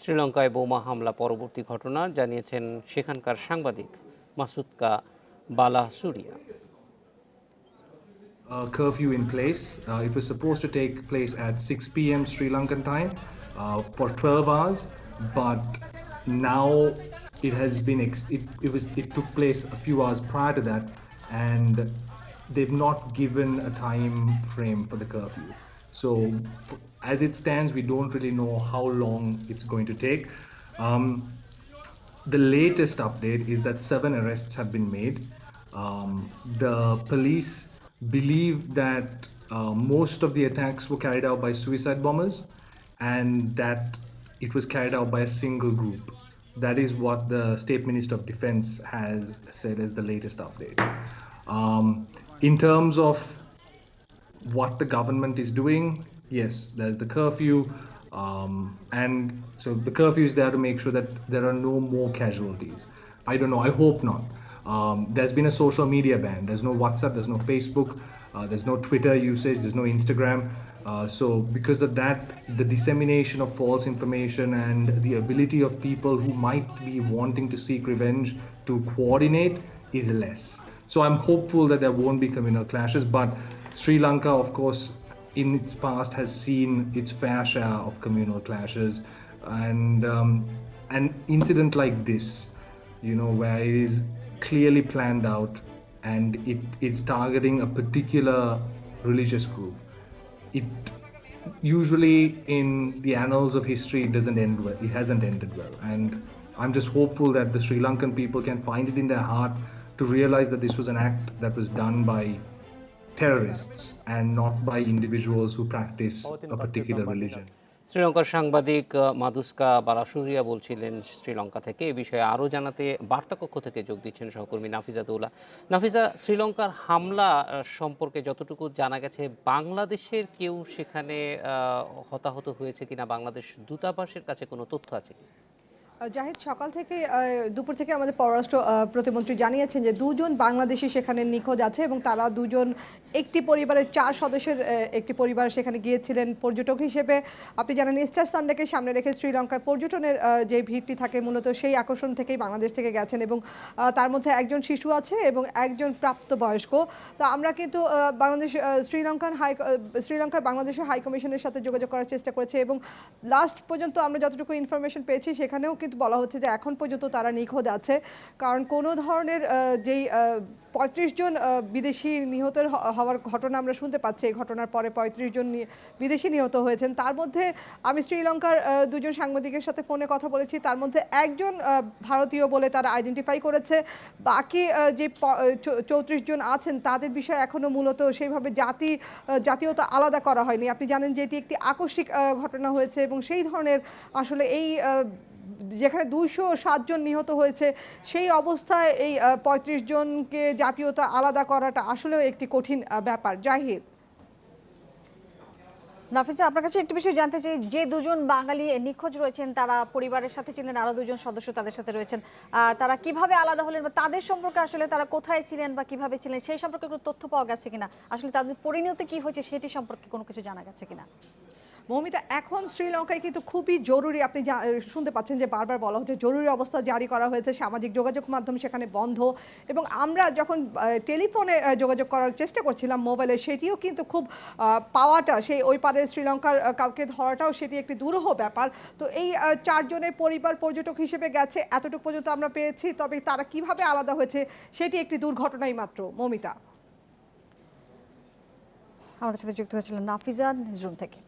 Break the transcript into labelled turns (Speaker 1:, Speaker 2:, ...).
Speaker 1: শ্রীলঙ্কায় বোমা হামলা পরবর্তী ঘটনা জানিয়েছেন সেখানকার সাংবাদিক মাসুদকা বালাসুরিয়া
Speaker 2: uh, curfew in place. Uh, it was supposed to take place at 6 p.m. Sri Lankan time uh, for 12 hours, but now it has been ex- it, it was it took place a few hours prior to that, and they've not given a time frame for the curfew. So, as it stands, we don't really know how long it's going to take. Um, the latest update is that seven arrests have been made. Um, the police believe that uh, most of the attacks were carried out by suicide bombers and that it was carried out by a single group. That is what the State Minister of Defense has said as the latest update. Um, in terms of what the government is doing, yes, there's the curfew, um, and so the curfew is there to make sure that there are no more casualties. I don't know. I hope not. Um, there's been a social media ban. There's no WhatsApp. There's no Facebook. Uh, there's no Twitter usage. There's no Instagram. Uh, so because of that, the dissemination of false information and the ability of people who might be wanting to seek revenge to coordinate is less. So I'm hopeful that there won't be communal clashes, but Sri Lanka, of course, in its past has seen its fair share of communal clashes, and um, an incident like this, you know, where it is clearly planned out and it, it's targeting a particular religious group. It usually in the annals of history it doesn't end well. It hasn't ended well, and I'm just hopeful that the Sri Lankan people can find it in their heart to realize that this was an act that was done by terrorists and not by individuals who practice a particular religion.
Speaker 1: শ্রীলঙ্কার সাংবাদিক মাদুস্কা বালাসুরিয়া বলছিলেন শ্রীলঙ্কা থেকে এ বিষয়ে আরও জানাতে বার্তাকক্ষ থেকে যোগ দিচ্ছেন সহকর্মী নাফিজা দৌলা নাফিজা শ্রীলঙ্কার হামলা সম্পর্কে যতটুকু জানা গেছে বাংলাদেশের কেউ সেখানে হতাহত হয়েছে কিনা বাংলাদেশ দূতাবাসের কাছে কোনো তথ্য আছে কি?
Speaker 3: জাহিদ, সকাল থেকে দুপুর থেকে আমাদের পররাষ্ট্র প্রতিমন্ত্রী জানিয়েছেন যে দুজন বাংলাদেশি সেখানে নিখোঁজ আছে এবং তারা দুজন একটি পরিবারের চার সদস্যের একটি পরিবার সেখানে গিয়েছিলেন পর্যটক হিসেবে। আপনি জানেন, ইস্টার সানডেকে সামনে রেখে শ্রীলঙ্কায় পর্যটনের যে ভিড়টি থাকে মূলত সেই আকর্ষণ থেকেই বাংলাদেশ থেকে গেছেন এবং তার মধ্যে একজন শিশু আছে এবং একজন প্রাপ্তবয়স্ক। তো আমরা কিন্তু বাংলাদেশ শ্রীলঙ্কান হাই শ্রীলঙ্কায় বাংলাদেশের হাই কমিশনের সাথে যোগাযোগ করার চেষ্টা করেছে এবং লাস্ট পর্যন্ত আমরা যতটুকু ইনফরমেশন পেয়েছি সেখানেও কিন্তু বলা হচ্ছে যে এখন পর্যন্ত তারা নিখোঁজ আছে। কারণ কোনো ধরনের যেই পঁয়ত্রিশ জন বিদেশি নিহতের হওয়ার ঘটনা আমরা শুনতে পাচ্ছি। এই ঘটনার পরে পঁয়ত্রিশ জন বিদেশি নিহত হয়েছেন। তার মধ্যে আমি শ্রীলঙ্কার দুজন সাংবাদিকের সাথে ফোনে কথা বলেছি। তার মধ্যে একজন ভারতীয় বলে তারা আইডেন্টিফাই করেছে। বাকি যে চৌত্রিশ জন আছেন, তাদের বিষয়ে এখনও মূলত সেইভাবে জাতি জাতীয়তা আলাদা করা হয়নি। আপনি জানেন যে এটি একটি আকস্মিক ঘটনা হয়েছে এবং সেই ধরনের আসলে এই যেখানে দুইশো সাতজন নিহত হয়েছে, সেই অবস্থায় এই পঁয়ত্রিশ জনকে জাতীয়তা আলাদা করাটা আসলেও একটি কঠিন ব্যাপার। জাহিদ।
Speaker 4: নাফিসা, আপনার কাছে একটু বিষয় জানতে চাই। যে দুজন বাঙালি নিখোঁজ রয়েছেন, তারা পরিবারের সাথে ছিলেন আরও দুজন সদস্য তাদের সাথে রয়েছেন তারা কীভাবে আলাদা হলেন বা তাদের সম্পর্কে আসলে তারা কোথায় ছিলেন বা কীভাবে ছিলেন, সেই সম্পর্কে কোনো তথ্য পাওয়া গেছে কিনা? আসলে তাদের পরিণতি কি হয়েছে, সেটি সম্পর্কে কোনো কিছু জানা গেছে কিনা?
Speaker 3: মৌমিতা, এখন শ্রীলঙ্কায় কিন্তু খুবই জরুরি, আপনি শুনতে পাচ্ছেন যে বারবার বলা হচ্ছে জরুরি অবস্থা জারি করা হয়েছে, সামাজিক যোগাযোগ মাধ্যম সেখানে বন্ধ। এবং আমরা যখন টেলিফোনে যোগাযোগ করার চেষ্টা করছিলাম মোবাইলে, সেটিও কিন্তু খুব পাওয়াটা, সেই ওই পারে শ্রীলঙ্কার কাউকে ধরাটাও সেটি একটি দুরূহ ব্যাপার। তো এই চারজনের পরিবার পর্যটক হিসেবে গেছে, এতটুকু পর্যন্ত আমরা পেয়েছি, তবে তারা কীভাবে আলাদা হয়েছে সেটি একটি দুর্ঘটনাই মাত্র। মৌমিতা।
Speaker 4: আমাদের সাথে যুক্ত হয়েছিলেন নাফিজান নিউজরুম থেকে।